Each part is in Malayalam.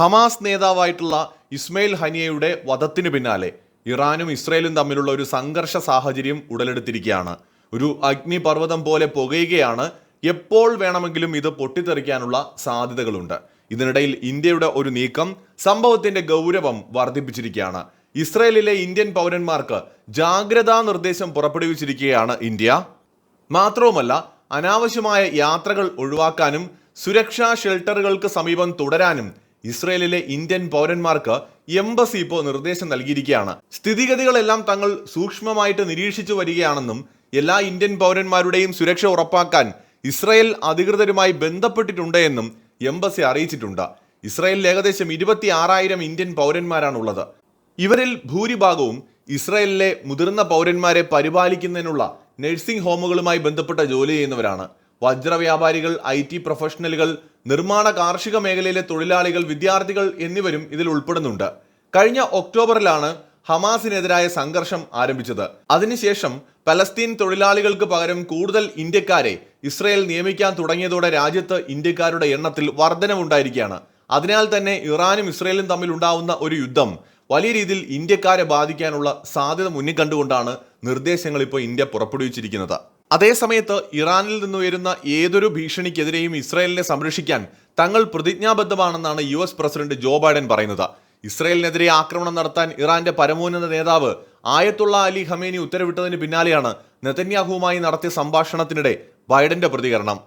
ഹമാസ് നേതാവായിട്ടുള്ള ഇസ്മയിൽ ഹനിയയുടെ വധത്തിന് പിന്നാലെ ഇറാനും ഇസ്രയേലും തമ്മിലുള്ള ഒരു സംഘർഷ സാഹചര്യം ഉടലെടുത്തിരിക്കുകയാണ്. ഒരു അഗ്നിപർവതം പോലെ പുകയുകയാണ്. എപ്പോൾ വേണമെങ്കിലും ഇത് പൊട്ടിത്തെറിക്കാനുള്ള സാധ്യതകളുണ്ട്. ഇതിനിടയിൽ ഇന്ത്യയുടെ ഒരു നീക്കം സംഭവത്തിന്റെ ഗൗരവം വർദ്ധിപ്പിച്ചിരിക്കുകയാണ്. ഇസ്രയേലിലെ ഇന്ത്യൻ പൗരന്മാർക്ക് ജാഗ്രതാ നിർദ്ദേശം പുറപ്പെടുവിച്ചിരിക്കുകയാണ് ഇന്ത്യ. മാത്രവുമല്ല അനാവശ്യമായ യാത്രകൾ ഒഴിവാക്കാനും സുരക്ഷാ ഷെൽട്ടറുകൾക്ക് സമീപം തുടരാനും ഇസ്രയേലിലെ ഇന്ത്യൻ പൗരന്മാർക്ക് എംബസി ഇപ്പോൾ നിർദ്ദേശം നൽകിയിരിക്കുകയാണ്. സ്ഥിതിഗതികളെല്ലാം തങ്ങൾ സൂക്ഷ്മമായിട്ട് നിരീക്ഷിച്ചു വരികയാണെന്നും എല്ലാ ഇന്ത്യൻ പൗരന്മാരുടെയും സുരക്ഷ ഉറപ്പാക്കാൻ ഇസ്രയേൽ അധികൃതരുമായി ബന്ധപ്പെട്ടിട്ടുണ്ട് എന്നും എംബസി അറിയിച്ചിട്ടുണ്ട്. ഇസ്രയേലിൽ ഏകദേശം ഇരുപത്തി ആറായിരം ഇന്ത്യൻ പൗരന്മാരാണുള്ളത്. ഇവരിൽ ഭൂരിഭാഗവും ഇസ്രയേലിലെ മുതിർന്ന പൗരന്മാരെ പരിപാലിക്കുന്നതിനുള്ള നഴ്സിംഗ് ഹോമുകളുമായി ബന്ധപ്പെട്ട ജോലി ചെയ്യുന്നവരാണ്. വജ്രവ്യാപാരികൾ ഐ ടി പ്രൊഫഷണലുകൾ നിർമ്മാണ കാർഷിക മേഖലയിലെ തൊഴിലാളികൾ വിദ്യാർത്ഥികൾ എന്നിവരും ഇതിൽ ഉൾപ്പെടുന്നുണ്ട്. കഴിഞ്ഞ ഒക്ടോബറിലാണ് ഹമാസിനെതിരായ സംഘർഷം ആരംഭിച്ചത്. അതിനുശേഷം പലസ്തീൻ തൊഴിലാളികൾക്ക് പകരം കൂടുതൽ ഇന്ത്യക്കാരെ ഇസ്രയേൽ നിയമിക്കാൻ തുടങ്ങിയതോടെ രാജ്യത്ത് ഇന്ത്യക്കാരുടെ എണ്ണത്തിൽ വർധനവുണ്ടായിരിക്കുകയാണ് അതിനാൽ തന്നെ ഇറാനും ഇസ്രയേലും തമ്മിൽ ഉണ്ടാവുന്ന ഒരു യുദ്ധം വലിയ രീതിയിൽ ഇന്ത്യക്കാരെ ബാധിക്കാനുള്ള സാധ്യത മുന്നിൽ കണ്ടുകൊണ്ടാണ് നിർദ്ദേശങ്ങൾ ഇപ്പോൾ ഇന്ത്യ പുറപ്പെടുവിച്ചിരിക്കുന്നത്. അതേസമയത്ത് ഇറാനിൽ നിന്ന് ഉയരുന്ന ഏതൊരു ഭീഷണിക്കെതിരെയും ഇസ്രയേലിനെ സംരക്ഷിക്കാൻ തങ്ങൾ പ്രതിജ്ഞാബദ്ധമാണെന്നാണ് U S president Joe Biden പറയുന്നത്. ഇസ്രയേലിനെതിരെ ആക്രമണം നടത്താൻ ഇറാന്റെ പരമോന്നത നേതാവ് ആയത്തുള്ള അലി ഹമേനി ഉത്തരവിട്ടതിന് പിന്നാലെയാണ് നെതന്യാഹുവുമായി നടത്തിയ സംഭാഷണത്തിനിടെ ബൈഡന്റെ പ്രതികരണം.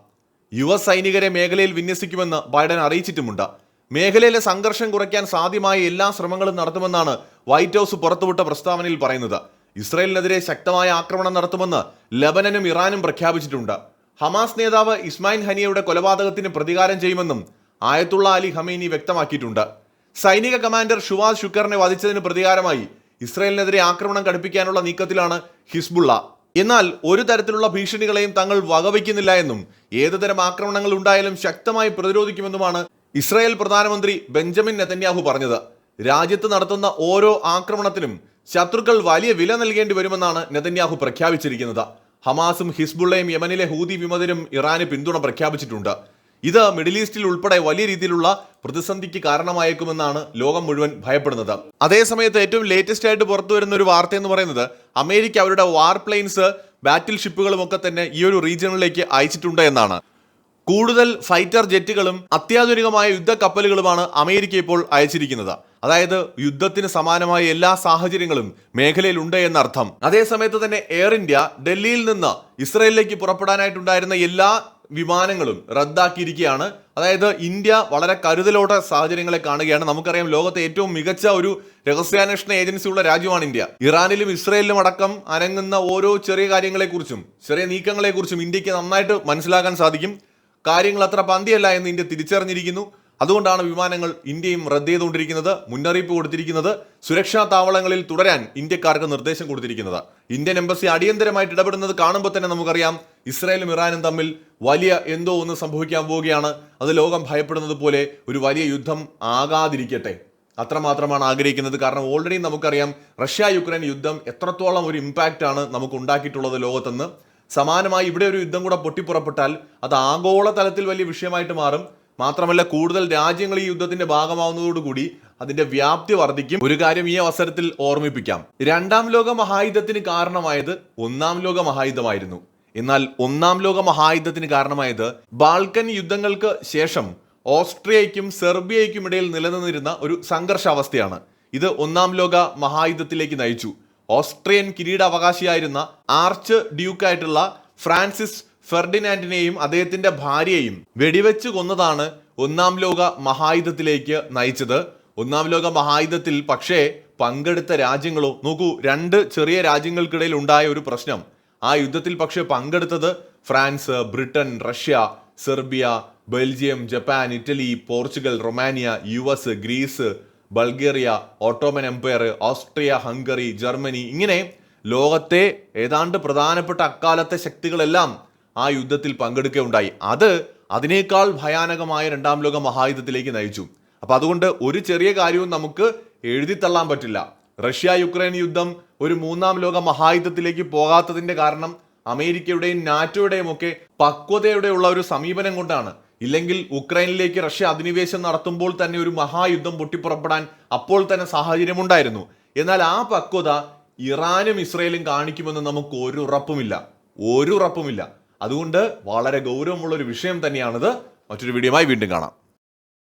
യു എസ് സൈനികരെ മേഖലയിൽ വിന്യസിക്കുമെന്ന് ബൈഡൻ അറിയിച്ചിട്ടുമുണ്ട്. മേഖലയിലെ സംഘർഷം കുറയ്ക്കാൻ സാധ്യമായ എല്ലാ ശ്രമങ്ങളും നടത്തുമെന്നാണ് വൈറ്റ് ഹൗസ് പുറത്തുവിട്ട പ്രസ്താവനയിൽ പറയുന്നത്. ഇസ്രയേലിനെതിരെ ശക്തമായ ആക്രമണം നടത്തുമെന്ന് ലബനനും ഇറാനും പ്രഖ്യാപിച്ചിട്ടുണ്ട്. ഹമാസ് നേതാവ് ഇസ്മായിൽ ഹനിയയുടെ കൊലപാതകത്തിന് പ്രതികാരം ചെയ്യുമെന്നും ആയത്തുള്ള അലി ഹമീനി വ്യക്തമാക്കിയിട്ടുണ്ട്. സൈനിക കമാൻഡർ ഷുവാസ് ഷുക്കറിനെ വധിച്ചതിന് പ്രതികാരമായി ഇസ്രയേലിനെതിരെ ആക്രമണം കടുപ്പിക്കാനുള്ള നീക്കത്തിലാണ് ഹിസ്ബുള്ള. എന്നാൽ ഒരു തരത്തിലുള്ള ഭീഷണികളെയും തങ്ങൾ വകവയ്ക്കുന്നില്ല എന്നും ഏതുതരം ആക്രമണങ്ങൾ ഉണ്ടായാലും ശക്തമായി പ്രതിരോധിക്കുമെന്നുമാണ് ഇസ്രായേൽ പ്രധാനമന്ത്രി ബെഞ്ചമിൻ നെതന്യാഹു പറഞ്ഞത്. രാജ്യത്ത് നടത്തുന്ന ഓരോ ആക്രമണത്തിനും ശത്രുക്കൾ വലിയ വില നൽകേണ്ടി വരുമെന്നാണ് നെതന്യാഹു പ്രഖ്യാപിച്ചിരിക്കുന്നത്. ഹമാസും ഹിസ്ബുള്ളയും യമനിലെ ഹൂതി വിമതരും ഇറാന് പിന്തുണ പ്രഖ്യാപിച്ചിട്ടുണ്ട്. ഇത് മിഡിൽ ഈസ്റ്റിൽ ഉൾപ്പെടെ വലിയ രീതിയിലുള്ള പ്രതിസന്ധിക്ക് കാരണമായേക്കുമെന്നാണ് ലോകം മുഴുവൻ ഭയപ്പെടുന്നത്. അതേസമയത്ത് ഏറ്റവും ലേറ്റസ്റ്റ് ആയിട്ട് പുറത്തു വരുന്ന ഒരു വാർത്ത എന്ന് പറയുന്നത് അമേരിക്ക അവരുടെ വാർ പ്ലെയിൻസ് ബാറ്റിൽ ഷിപ്പുകളും ഒക്കെ തന്നെ ഈ ഒരു റീജിയണിലേക്ക് അയച്ചിട്ടുണ്ട് എന്നാണ്. കൂടുതൽ ഫൈറ്റർ ജെറ്റുകളും അത്യാധുനികമായ യുദ്ധ കപ്പലുകളുമാണ് അമേരിക്ക ഇപ്പോൾ അയച്ചിരിക്കുന്നത്. അതായത് യുദ്ധത്തിന് സമാനമായ എല്ലാ സാഹചര്യങ്ങളും മേഖലയിലുണ്ട് എന്നർത്ഥം. അതേസമയത്ത് തന്നെ എയർ ഇന്ത്യ ഡൽഹിയിൽ നിന്ന് ഇസ്രയേലിലേക്ക് പുറപ്പെടാനായിട്ടുണ്ടായിരുന്ന എല്ലാ വിമാനങ്ങളും റദ്ദാക്കിയിരിക്കുകയാണ്. അതായത് ഇന്ത്യ വളരെ കരുതലോടെ സാഹചര്യങ്ങളെ കാണുകയാണ്. നമുക്കറിയാം ലോകത്തെ ഏറ്റവും മികച്ച ഒരു രഹസ്യാന്വേഷണ ഏജൻസിയുള്ള രാജ്യമാണ് ഇന്ത്യ. ഇറാനിലും ഇസ്രയേലിലും അടക്കം അനങ്ങുന്ന ഓരോ ചെറിയ കാര്യങ്ങളെക്കുറിച്ചും ചെറിയ നീക്കങ്ങളെക്കുറിച്ചും ഇന്ത്യയ്ക്ക് നന്നായിട്ട് മനസ്സിലാക്കാൻ സാധിക്കും. കാര്യങ്ങൾ അത്ര പന്തിയല്ല എന്ന് ഇന്ത്യ തിരിച്ചറിഞ്ഞിരിക്കുന്നു. അതുകൊണ്ടാണ് വിമാനങ്ങൾ ഇന്ത്യയും റദ്ദ് ചെയ്തുകൊണ്ടിരിക്കുന്നത് മുന്നറിയിപ്പ് കൊടുത്തിരിക്കുന്നത് സുരക്ഷാ താവളങ്ങളിൽ തുടരാൻ ഇന്ത്യക്കാർക്ക് നിർദ്ദേശം കൊടുത്തിരിക്കുന്നത്. ഇന്ത്യൻ എംബസി അടിയന്തരമായിട്ട് ഇടപെടുന്നത് കാണുമ്പോൾ തന്നെ നമുക്കറിയാം ഇസ്രായേലും ഇറാനും തമ്മിൽ വലിയ എന്തോ ഒന്ന് സംഭവിക്കാൻ പോവുകയാണ്. അത് ലോകം ഭയപ്പെടുന്നത് പോലെ ഒരു വലിയ യുദ്ധം ആകാതിരിക്കട്ടെ. അത്രമാത്രമാണ് ആഗ്രഹിക്കുന്നത്. കാരണം ഓൾറെഡി നമുക്കറിയാം റഷ്യ യുക്രൈൻ യുദ്ധം എത്രത്തോളം ഒരു ഇമ്പാക്റ്റ് ആണ് നമുക്ക് ഉണ്ടാക്കിയിട്ടുള്ളത് ലോകത്തെന്ന്. സമാനമായി ഇവിടെ ഒരു യുദ്ധം കൂടെ പൊട്ടിപ്പുറപ്പെട്ടാൽ അത് ആഗോള തലത്തിൽ വലിയ വിഷയമായിട്ട് മാറും. മാത്രമല്ല കൂടുതൽ രാജ്യങ്ങൾ ഈ യുദ്ധത്തിന്റെ ഭാഗമാവുന്നതോടുകൂടി അതിന്റെ വ്യാപ്തി വർദ്ധിക്കും. ഒരു കാര്യം ഈ അവസരത്തിൽ ഓർമ്മിപ്പിക്കാം. രണ്ടാം ലോക മഹായുദ്ധത്തിന് കാരണമായത് ഒന്നാം ലോക മഹായുദ്ധമായിരുന്നു. എന്നാൽ ഒന്നാം ലോക മഹായുദ്ധത്തിന് കാരണമായത് ബാൾക്കൻ യുദ്ധങ്ങൾക്ക് ശേഷം ഓസ്ട്രിയയ്ക്കും സെർബിയയ്ക്കും ഇടയിൽ നിലനിന്നിരുന്ന ഒരു സംഘർഷാവസ്ഥയാണ്. ഇത് ഒന്നാം ലോക മഹായുദ്ധത്തിലേക്ക് നയിച്ചു. ഓസ്ട്രിയൻ കിരീടാവകാശിയായിരുന്ന ആർച്ച് ഡ്യൂക്കായിട്ടുള്ള ഫ്രാൻസിസ് ഫെർഡിനാൻഡിനെയും അദ്ദേഹത്തിന്റെ ഭാര്യയെയും വെടിവെച്ച് കൊന്നതാണ് ഒന്നാം ലോക മഹായുദ്ധത്തിലേക്ക് നയിച്ചത്. ഒന്നാം ലോക മഹായുദ്ധത്തിൽ പക്ഷേ പങ്കെടുത്ത രാജ്യങ്ങളോ നോക്കൂ രണ്ട് ചെറിയ രാജ്യങ്ങൾക്കിടയിൽ ഉണ്ടായ ഒരു പ്രശ്നം. ആ യുദ്ധത്തിൽ പക്ഷേ പങ്കെടുത്തത് France Britain Russia Serbia Belgium Japan Italy Portugal Romania U S Greece Bulgaria Ottoman Empire Austria Hungary Germany ഇങ്ങനെ ലോകത്തെ ഏതാണ്ട് പ്രധാനപ്പെട്ട അക്കാലത്തെ ശക്തികളെല്ലാം ആ യുദ്ധത്തിൽ പങ്കെടുക്കുകയുണ്ടായി അത് അതിനേക്കാൾ ഭയാനകമായ രണ്ടാം ലോക മഹായുദ്ധത്തിലേക്ക് നയിച്ചു. അപ്പോൾ അതുകൊണ്ട് ഒരു ചെറിയ കാര്യവും നമുക്ക് എഴുതിത്തള്ളാൻ പറ്റില്ല. റഷ്യ യുക്രൈൻ യുദ്ധം ഒരു മൂന്നാം ലോക മഹായുദ്ധത്തിലേക്ക് പോകാത്തതിന്റെ കാരണം അമേരിക്കയുടെയും നാറ്റോയുടെയും ഒക്കെ പക്വതയുടെയുള്ള ഒരു സമീപനം കൊണ്ടാണ്. ഇല്ലെങ്കിൽ ഉക്രൈനിലേക്ക് റഷ്യ അധിനിവേശം നടത്തുമ്പോൾ തന്നെ ഒരു മഹായുദ്ധം പൊട്ടിപ്പുറപ്പെടാൻ അപ്പോൾ തന്നെ സാഹചര്യമുണ്ടായിരുന്നു. എന്നാൽ ആ പക്വത ഇറാനും ഇസ്രയേലും കാണിക്കുമെന്ന് നമുക്ക് ഒരു ഉറപ്പുമില്ല. ഒരു ഉറപ്പുമില്ല. അതുകൊണ്ട് വളരെ ഗൗരവമുള്ള ഒരു വിഷയം തന്നെയാണിത്. മറ്റൊരു വീഡിയോയുമായി വീണ്ടും കാണാം.